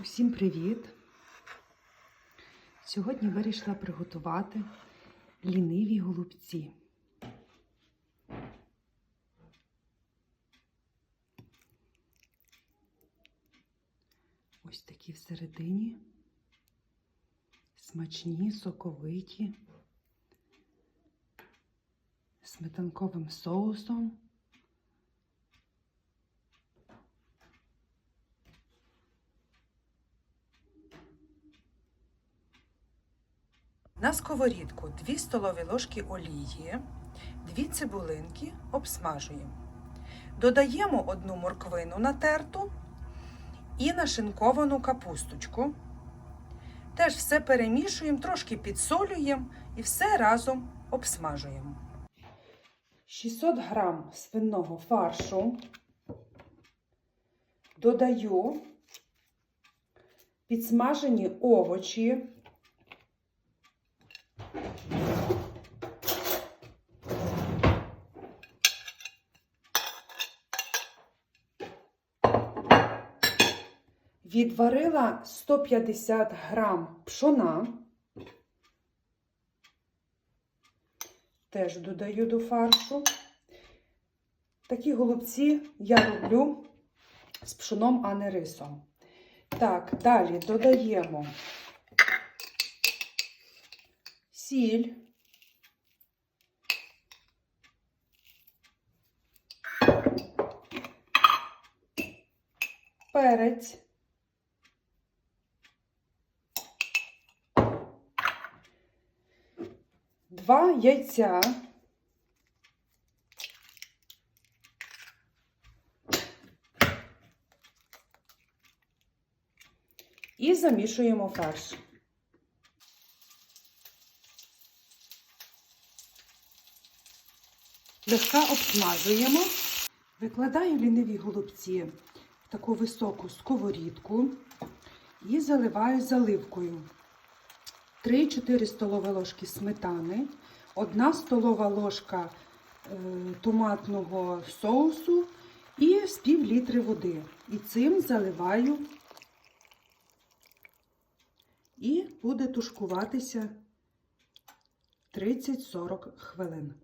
Усім привіт! Сьогодні вирішила приготувати ліниві голубці. Ось такі всередині, смачні, соковиті, сметанковим соусом. На сковорідку 2 столові ложки олії, 2 цибулинки обсмажуємо. Додаємо одну морквину натерту і нашинковану капусточку. Теж все перемішуємо, трошки підсолюємо і все разом обсмажуємо. 600 грам свиного фаршу додаю підсмажені овочі. Відварила 150 грам пшона. Теж додаю до фаршу. Такі голубці я роблю з пшоном, а не рисом. Так, далі додаємо сіль. Перець. Два яйця. І замішуємо фарш. Легка обсмажуємо. Викладаю ліниві голубці в таку високу сковорідку і заливаю заливкою. 3-4 столові ложки сметани, 1 столова ложка е, томатного соусу і з пів літри води. І цим заливаю і буде тушкуватися 30-40 хвилин.